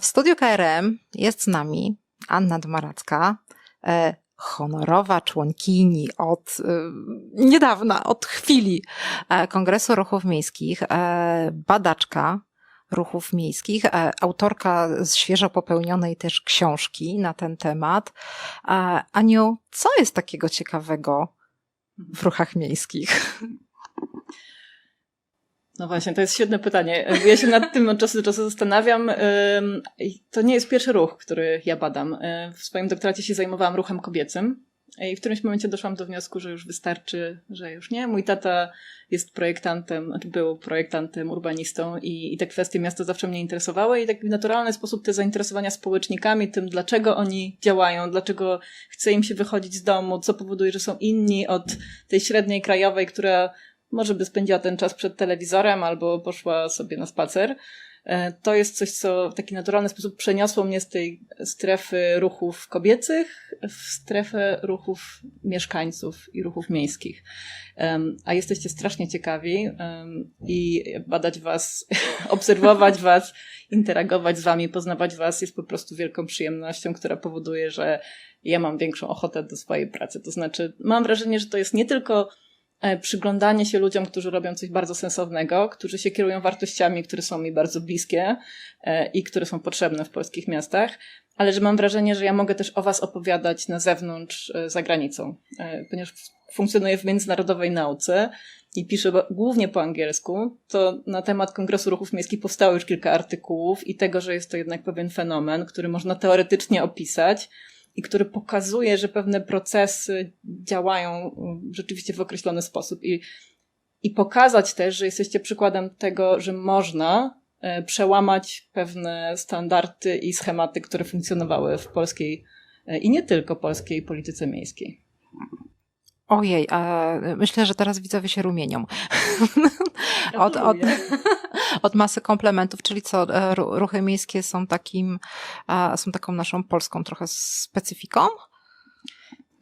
W studiu KRM jest z nami Anna Dmaracka, e, honorowa członkini od e, niedawna, od chwili e, Kongresu Ruchów Miejskich, badaczka ruchów miejskich, autorka z świeżo popełnionej też książki na ten temat. Aniu, co jest takiego ciekawego w ruchach miejskich? No właśnie, to jest świetne pytanie. Ja się nad tym od czasu do czasu zastanawiam. To nie jest pierwszy ruch, który ja badam. W swoim doktoracie się zajmowałam ruchem kobiecym. I w którymś momencie doszłam do wniosku, że już wystarczy, że już nie. Mój tata jest projektantem, znaczy był projektantem, urbanistą i, i te kwestie miasta zawsze mnie interesowały i tak w naturalny sposób te zainteresowania społecznikami, tym dlaczego oni działają, dlaczego chce im się wychodzić z domu, co powoduje, że są inni od tej średniej krajowej, która może by spędziła ten czas przed telewizorem albo poszła sobie na spacer. E, to jest coś, co w taki naturalny sposób przeniosło mnie z tej strefy ruchów kobiecych w strefę ruchów mieszkańców i ruchów miejskich. A jesteście strasznie ciekawi i badać Was, obserwować Was, interagować z Wami, poznawać Was jest po prostu wielką przyjemnością, która powoduje, że ja mam większą ochotę do swojej pracy. To znaczy, mam wrażenie, że to jest nie tylko przyglądanie się ludziom, którzy robią coś bardzo sensownego, którzy się kierują wartościami, które są mi bardzo bliskie e, i które są potrzebne w polskich miastach, ale że mam wrażenie, że ja mogę też o Was opowiadać na zewnątrz, e, za granicą, ponieważ funkcjonuję w międzynarodowej nauce i piszę głównie po angielsku, to na temat Kongresu Ruchów Miejskich powstało już kilka artykułów i tego, że jest to jednak pewien fenomen, który można teoretycznie opisać, i który pokazuje, że pewne procesy działają mm, rzeczywiście w określony sposób i, i pokazać też, że jesteście przykładem tego, że można e, przełamać pewne standardy i schematy, które funkcjonowały w polskiej e, i nie tylko polskiej polityce miejskiej. Ojej, a myślę, że teraz widzowie się rumienią. od, od, od masy komplementów, czyli co, e, ruchy miejskie są takim, są taką naszą polską trochę specyfiką?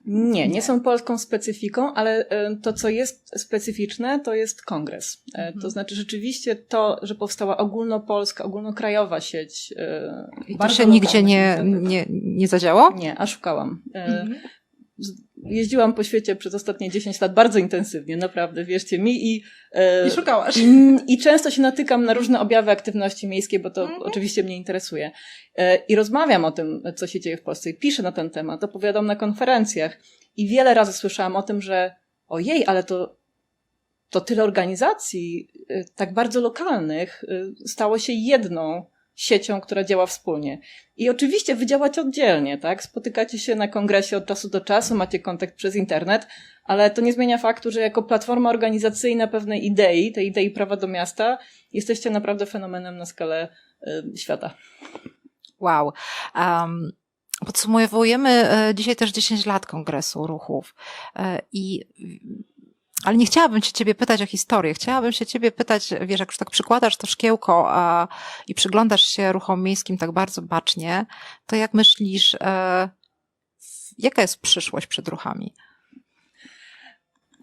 Nie, nie są polską specyfiką, ale e, to, co jest specyficzne, to jest kongres. E, mhm. To znaczy rzeczywiście to, że powstała ogólnopolska, ogólnokrajowa sieć. I to się nigdzie nie, nie, nie zadziało? Nie, a szukałam. Mhm jeździłam po świecie przez ostatnie 10 lat bardzo intensywnie, naprawdę, wierzcie mi. I, e, I szukałaś. I, I, często się natykam na różne objawy aktywności miejskiej, bo to mhm. oczywiście mnie interesuje. E, I rozmawiam o tym, co się dzieje w Polsce. I piszę na ten temat, opowiadam na konferencjach. I wiele razy słyszałam o tym, że ojej, ale to, to tyle organizacji, e, tak bardzo lokalnych, e, stało się jedną siecią, która działa wspólnie. I oczywiście wy działacie oddzielnie, tak? Spotykacie się na kongresie od czasu do czasu, macie kontakt przez internet, ale to nie zmienia faktu, że jako platforma organizacyjna pewnej idei, tej idei prawa do miasta, jesteście naprawdę fenomenem na skalę y, świata. Wow. Um, podsumowujemy e, dzisiaj też 10 lat Kongresu Ruchów e, i ale nie chciałabym się ciebie pytać o historię. Chciałabym się ciebie pytać, wiesz, jak już tak przykładasz to szkiełko a, i przyglądasz się ruchom miejskim tak bardzo bacznie, to jak myślisz, e, jaka jest przyszłość przed ruchami?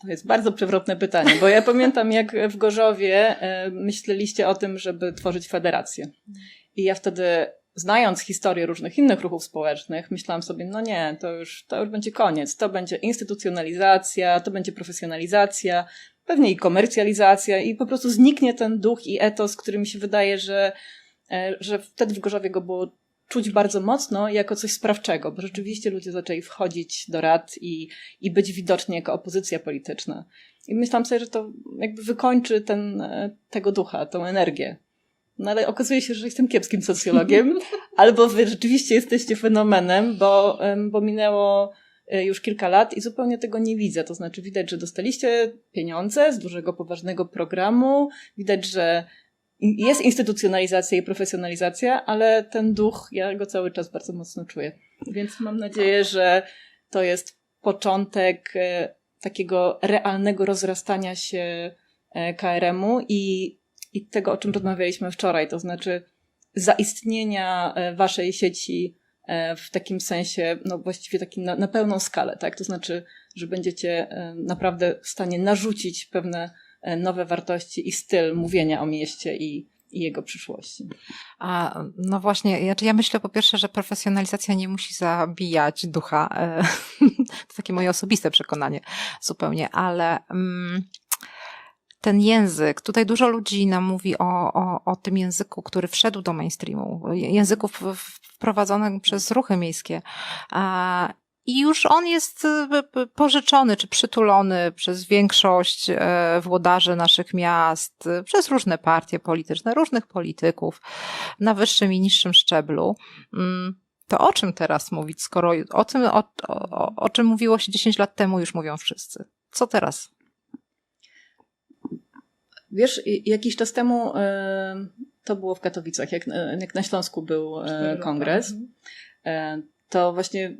To jest bardzo przewrotne pytanie, bo ja pamiętam, jak w Gorzowie e, myśleliście o tym, żeby tworzyć federację. I ja wtedy znając historię różnych innych ruchów społecznych, myślałam sobie, no nie, to już, to już będzie koniec. To będzie instytucjonalizacja, to będzie profesjonalizacja, pewnie i komercjalizacja i po prostu zniknie ten duch i etos, który mi się wydaje, że, e, że wtedy w Gorzowie go było czuć bardzo mocno jako coś sprawczego, bo rzeczywiście ludzie zaczęli wchodzić do rad i, i być widoczni jako opozycja polityczna. I myślałam sobie, że to jakby wykończy ten, e, tego ducha, tą energię. No ale okazuje się, że jestem kiepskim socjologiem, albo wy rzeczywiście jesteście fenomenem, bo, bo minęło e, już kilka lat i zupełnie tego nie widzę. To znaczy widać, że dostaliście pieniądze z dużego, poważnego programu, widać, że jest instytucjonalizacja i profesjonalizacja, ale ten duch, ja go cały czas bardzo mocno czuję. Więc mam nadzieję, że to jest początek e, takiego realnego rozrastania się e, KRM-u i i tego, o czym rozmawialiśmy wczoraj, to znaczy zaistnienia e, waszej sieci e, w takim sensie, no właściwie takim na, na pełną skalę, tak? To znaczy, że będziecie e, naprawdę w stanie narzucić pewne nowe wartości i styl mówienia o mieście i, i jego przyszłości. A, no właśnie, ja, ja myślę po pierwsze, że profesjonalizacja nie musi zabijać ducha. To takie moje osobiste przekonanie zupełnie, ale mm, ten język, tutaj dużo ludzi nam mówi o, o, o tym języku, który wszedł do mainstreamu, języku w- w- wprowadzonym przez ruchy miejskie. I już on jest p- p- pożyczony czy przytulony przez większość e, włodarzy naszych miast, e, przez różne partie polityczne, różnych polityków na wyższym i niższym szczeblu. Mm, To o czym teraz mówić, skoro o tym, o, o, o czym mówiło się 10 lat temu, już mówią wszyscy? Co teraz? Wiesz, jakiś czas temu e, to było w Katowicach, jak, e, jak na Śląsku był e, kongres, e, to właśnie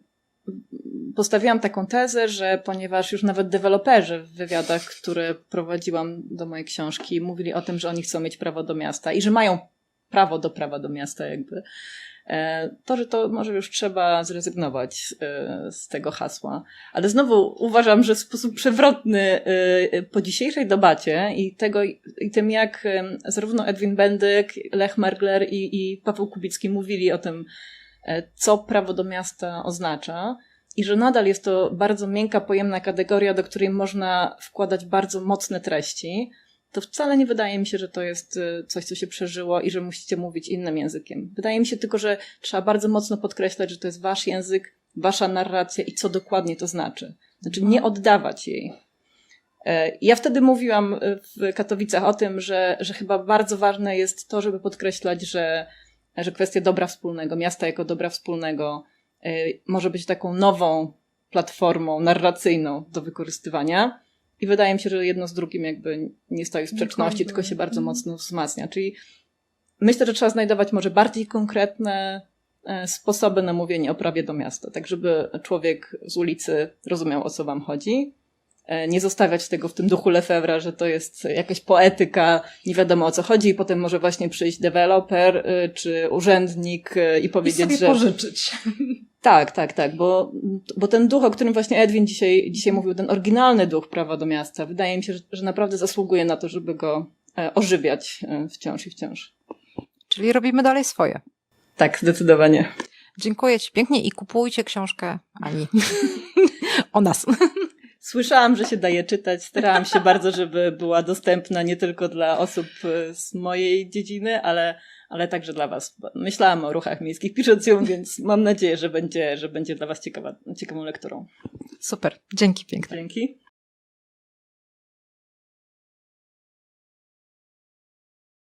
postawiłam taką tezę, że ponieważ już nawet deweloperzy w wywiadach, które prowadziłam do mojej książki, mówili o tym, że oni chcą mieć prawo do miasta i że mają prawo do prawa do miasta, jakby. E, To, że to może już trzeba zrezygnować e, z tego hasła. Ale znowu uważam, że w sposób przewrotny e, po dzisiejszej debacie i tego, i tym jak zarówno Edwin Bendyk, Lech Mergler i, i Paweł Kubicki mówili o tym, co prawo do miasta oznacza, i że nadal jest to bardzo miękka, pojemna kategoria, do której można wkładać bardzo mocne treści, to wcale nie wydaje mi się, że to jest e, coś, co się przeżyło i że musicie mówić innym językiem. Wydaje mi się tylko, że trzeba bardzo mocno podkreślać, że to jest wasz język, wasza narracja i co dokładnie to znaczy. Znaczy nie oddawać jej. E, Ja wtedy mówiłam e, w Katowicach o tym, że, że chyba bardzo ważne jest to, żeby podkreślać, że, że kwestia dobra wspólnego, miasta jako dobra wspólnego e, może być taką nową platformą narracyjną do wykorzystywania. I wydaje mi się, że jedno z drugim jakby nie stoi w sprzeczności, tylko się bardzo mocno wzmacnia. Czyli myślę, że trzeba znajdować może bardziej konkretne e, sposoby na mówienie o prawie do miasta, tak żeby człowiek z ulicy rozumiał, o co wam chodzi. E, Nie zostawiać tego w tym duchu Lefebvre'a, że to jest jakaś poetyka, nie wiadomo o co chodzi, i potem może właśnie przyjść deweloper e, czy urzędnik i I powiedzieć, sobie że. pożyczyć. Tak, tak, tak, bo, bo ten duch, o którym właśnie Edwin dzisiaj, dzisiaj mówił, ten oryginalny duch prawa do miasta, wydaje mi się, że, że naprawdę zasługuje na to, żeby go e, ożywiać e, wciąż i wciąż. Czyli robimy dalej swoje. Tak, zdecydowanie. Dziękuję Ci pięknie i kupujcie książkę Ani. o nas. Słyszałam, że się daje czytać. Starałam się bardzo, żeby była dostępna nie tylko dla osób e, z mojej dziedziny, ale, ale także dla Was. Myślałam o ruchach miejskich pisząc ją, więc mam nadzieję, że będzie, że będzie dla Was ciekawa, ciekawą lekturą. Super. Dzięki pięknie. Dzięki.